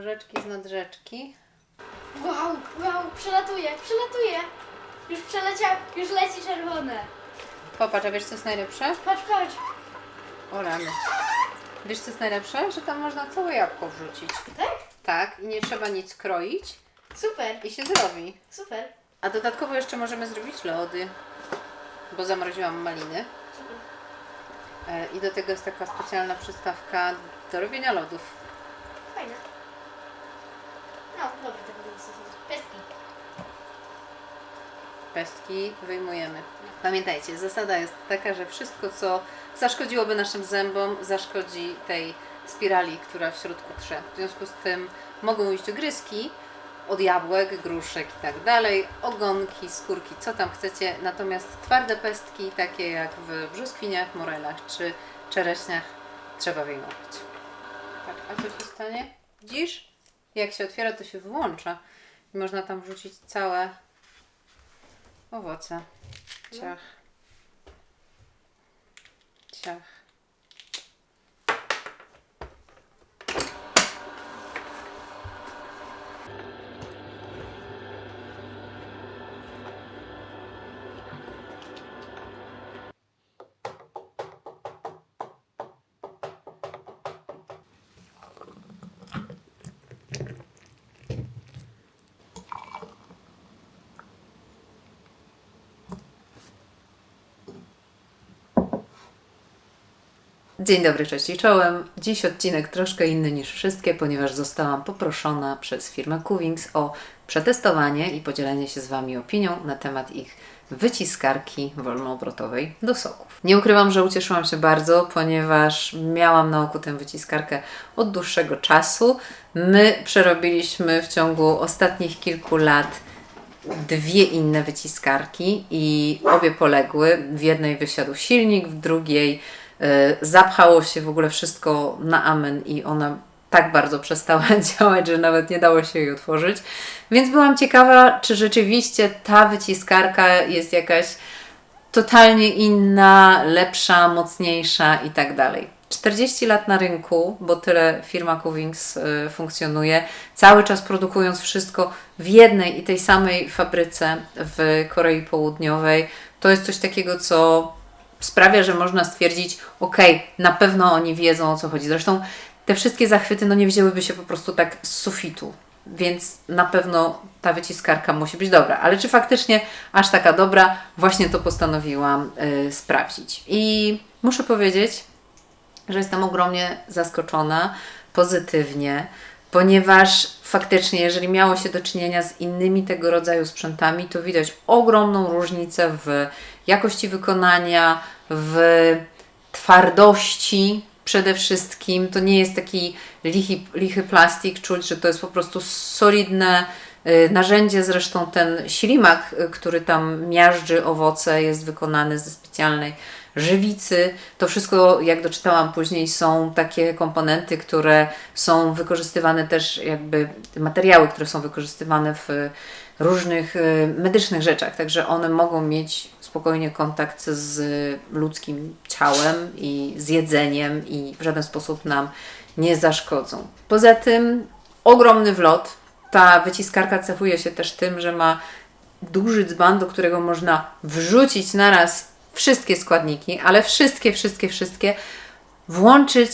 Porzeczki z nadrzeczki. Wow, wow, przelatuje, przelatuje. Już przeleciał, już leci czerwone. Popatrz, a wiesz co jest najlepsze? Patrz, patrz. O rany. Wiesz co jest najlepsze? Że tam można całe jabłko wrzucić. Tak? Tak, i nie trzeba nic kroić Super, i się zrobi. super. A dodatkowo jeszcze możemy zrobić lody, bo zamroziłam maliny. super. E, I do tego jest taka specjalna przystawka do robienia lodów. Fajne. No, dobrze, to będę wystosować. Pestki. Pestki wyjmujemy. Pamiętajcie, zasada jest taka, że wszystko, co zaszkodziłoby naszym zębom, zaszkodzi tej spirali, która w środku trze. W związku z tym mogą iść ogryzki od jabłek, gruszek i tak dalej, ogonki, skórki, co tam chcecie, natomiast twarde pestki, takie jak w brzoskwiniach, morelach czy czereśniach, trzeba wyjmować. Tak, a co się stanie? Widzisz? Jak się otwiera, to się wyłącza i można tam wrzucić całe Owoce. Ciach. Ciach. Dzień dobry, cześć i czołem. Dziś odcinek troszkę inny niż wszystkie, ponieważ zostałam poproszona przez firmę Cuvings o przetestowanie i podzielenie się z Wami opinią na temat ich wyciskarki wolnoobrotowej do soków. Nie ukrywam, że ucieszyłam się bardzo, ponieważ miałam na oku tę wyciskarkę od dłuższego czasu. My przerobiliśmy w ciągu ostatnich kilku lat dwie inne wyciskarki i obie poległy. W jednej wysiadł silnik, w drugiej zapchało się w ogóle wszystko na amen i ona tak bardzo przestała działać, że nawet nie dało się jej otworzyć. Więc byłam ciekawa, czy rzeczywiście ta wyciskarka jest jakaś totalnie inna, lepsza, mocniejsza i tak dalej. 40 lat na rynku, bo tyle firma Covings y, funkcjonuje, cały czas produkując wszystko w jednej i tej samej fabryce w Korei Południowej. To jest coś takiego, co sprawia, że można stwierdzić, ok, na pewno oni wiedzą o co chodzi. Zresztą te wszystkie zachwyty no nie wzięłyby się po prostu tak z sufitu. Więc na pewno ta wyciskarka musi być dobra. Ale czy faktycznie aż taka dobra? Właśnie to postanowiłam y, sprawdzić. I muszę powiedzieć, że jestem ogromnie zaskoczona pozytywnie, ponieważ faktycznie, jeżeli miało się do czynienia z innymi tego rodzaju sprzętami, to widać ogromną różnicę w jakości wykonania, w twardości przede wszystkim. To nie jest taki lichy, lichy plastik, czuć, że to jest po prostu solidne narzędzie. Zresztą ten ślimak, y, który tam miażdży owoce, jest wykonany ze specjalnej żywicy. To wszystko, jak doczytałam później, są takie komponenty, które są wykorzystywane też, jakby materiały, które są wykorzystywane w różnych y, medycznych rzeczach, także one mogą mieć spokojnie kontakt z ludzkim ciałem i z jedzeniem i w żaden sposób nam nie zaszkodzą. Poza tym ogromny wlot. Ta wyciskarka cechuje się też tym, że ma duży dzban, do którego można wrzucić naraz wszystkie składniki, ale wszystkie, wszystkie, wszystkie włączyć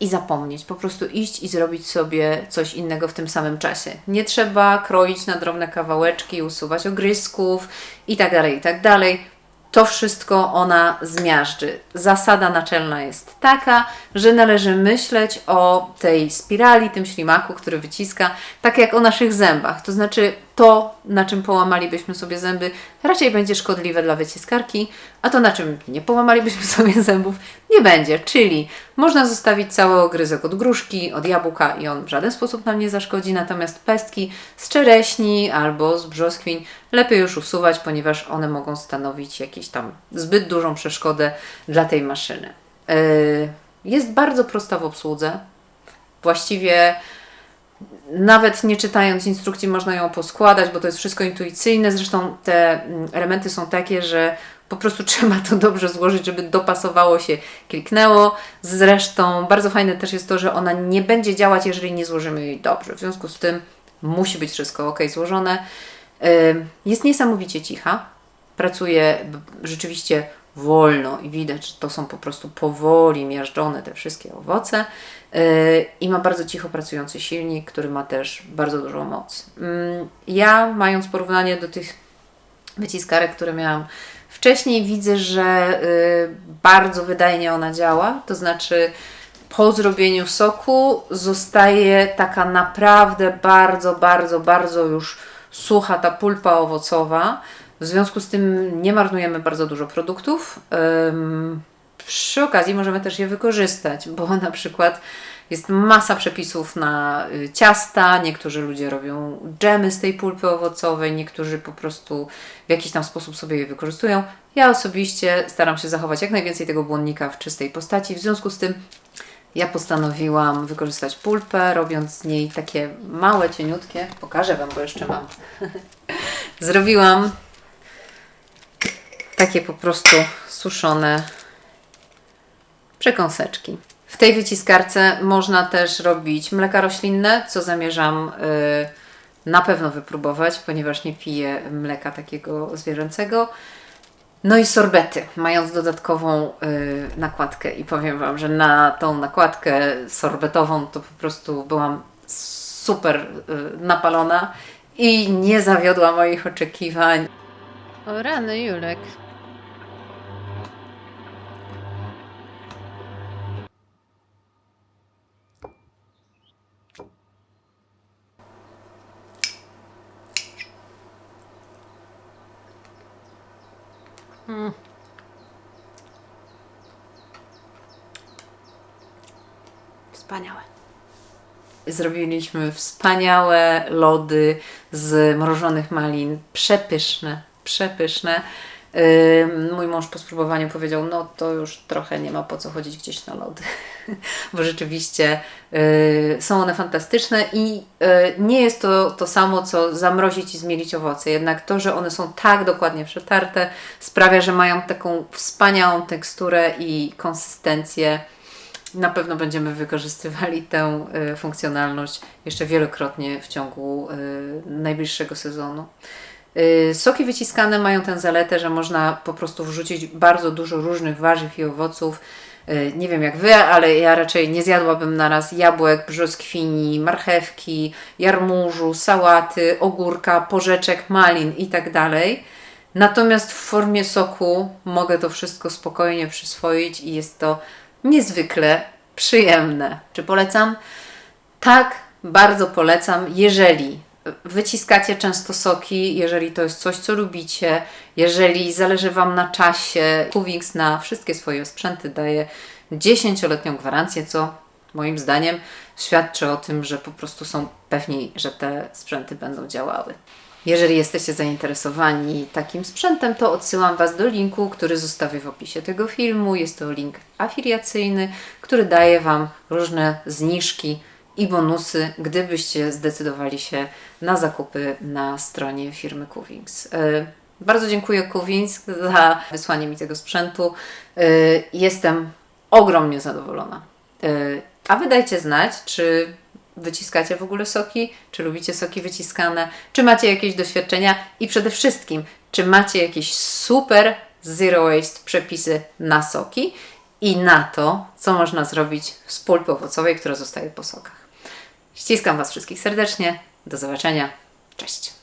i zapomnieć. Po prostu iść i zrobić sobie coś innego w tym samym czasie. Nie trzeba kroić na drobne kawałeczki, usuwać ogryzków i tak dalej, i tak dalej. To wszystko ona zmiażdży. Zasada naczelna jest taka, że należy myśleć o tej spirali, tym ślimaku, który wyciska, tak jak o naszych zębach. To znaczy, to, na czym połamalibyśmy sobie zęby, raczej będzie szkodliwe dla wyciskarki, a to, na czym nie połamalibyśmy sobie zębów, nie będzie. Czyli można zostawić cały ogryzek od gruszki, od jabłka i on w żaden sposób nam nie zaszkodzi, natomiast pestki z czereśni albo z brzoskwiń lepiej już usuwać, ponieważ one mogą stanowić jakąś tam zbyt dużą przeszkodę dla tej maszyny. Yy, Jest bardzo prosta w obsłudze. Właściwie nawet nie czytając instrukcji można ją poskładać, bo to jest wszystko intuicyjne. Zresztą te mm, elementy są takie, że po prostu trzeba to dobrze złożyć, żeby dopasowało się, kliknęło. Zresztą bardzo fajne też jest to, że ona nie będzie działać, jeżeli nie złożymy jej dobrze. W związku z tym musi być wszystko ok złożone. Jest niesamowicie cicha. Pracuje rzeczywiście wolno i widać, że to są po prostu powoli miażdżone te wszystkie owoce. Yy, I ma bardzo cicho pracujący silnik, który ma też bardzo dużą moc. Ym, Ja, mając porównanie do tych wyciskarek, które miałam wcześniej, widzę, że y, bardzo wydajnie ona działa. To znaczy, po zrobieniu soku zostaje taka naprawdę bardzo, bardzo, bardzo już sucha ta pulpa owocowa. W związku z tym nie marnujemy bardzo dużo produktów. Przy okazji możemy też je wykorzystać, bo na przykład jest masa przepisów na y, ciasta, niektórzy ludzie robią dżemy z tej pulpy owocowej, niektórzy po prostu w jakiś tam sposób sobie je wykorzystują. Ja osobiście staram się zachować jak najwięcej tego błonnika w czystej postaci, w związku z tym ja postanowiłam wykorzystać pulpę, robiąc z niej takie małe, cieniutkie. Pokażę Wam, bo jeszcze mam. Zrobiłam takie po prostu suszone przekąseczki. W tej wyciskarce można też robić mleka roślinne, co zamierzam y, na pewno wypróbować, ponieważ nie piję mleka takiego zwierzęcego. No i sorbety, mając dodatkową y, nakładkę i powiem Wam, że na tą nakładkę sorbetową to po prostu byłam super y, napalona i nie zawiodła moich oczekiwań. O rany, Julek. Wspaniałe. Zrobiliśmy wspaniałe lody z mrożonych malin. Przepyszne, przepyszne. Mój mąż po spróbowaniu powiedział, no to już trochę nie ma po co chodzić gdzieś na lody, bo rzeczywiście y, są one fantastyczne i y, nie jest to to samo, co zamrozić i zmielić owoce. Jednak to, że one są tak dokładnie przetarte, sprawia, że mają taką wspaniałą teksturę i konsystencję. Na pewno będziemy wykorzystywali tę y, funkcjonalność jeszcze wielokrotnie w ciągu najbliższego sezonu. Y, Soki wyciskane mają tę zaletę, że można po prostu wrzucić bardzo dużo różnych warzyw i owoców. Y, Nie wiem jak wy, ale ja raczej nie zjadłabym naraz jabłek, brzoskwini, marchewki, jarmużu, sałaty, ogórka, porzeczek, malin i tak. Natomiast w formie soku mogę to wszystko spokojnie przyswoić i jest to niezwykle przyjemne. Czy polecam? Tak, bardzo polecam, jeżeli wyciskacie często soki, jeżeli to jest coś, co lubicie, jeżeli zależy Wam na czasie. Cuvings na wszystkie swoje sprzęty daje 10-letnią gwarancję, co moim zdaniem świadczy o tym, że po prostu są pewni, że te sprzęty będą działały. Jeżeli jesteście zainteresowani takim sprzętem, to odsyłam Was do linku, który zostawię w opisie tego filmu. Jest to link afiliacyjny, który daje Wam różne zniżki i bonusy, gdybyście zdecydowali się na zakupy na stronie firmy Cuvings. E, Bardzo dziękuję Cuvings za wysłanie mi tego sprzętu. E, Jestem ogromnie zadowolona. E, A Wy dajcie znać, czy wyciskacie w ogóle soki, czy lubicie soki wyciskane, czy macie jakieś doświadczenia i przede wszystkim, czy macie jakieś super zero waste przepisy na soki i na to, co można zrobić z pulpy owocowej, która zostaje po sokach. Ściskam Was wszystkich serdecznie. Do zobaczenia. Cześć.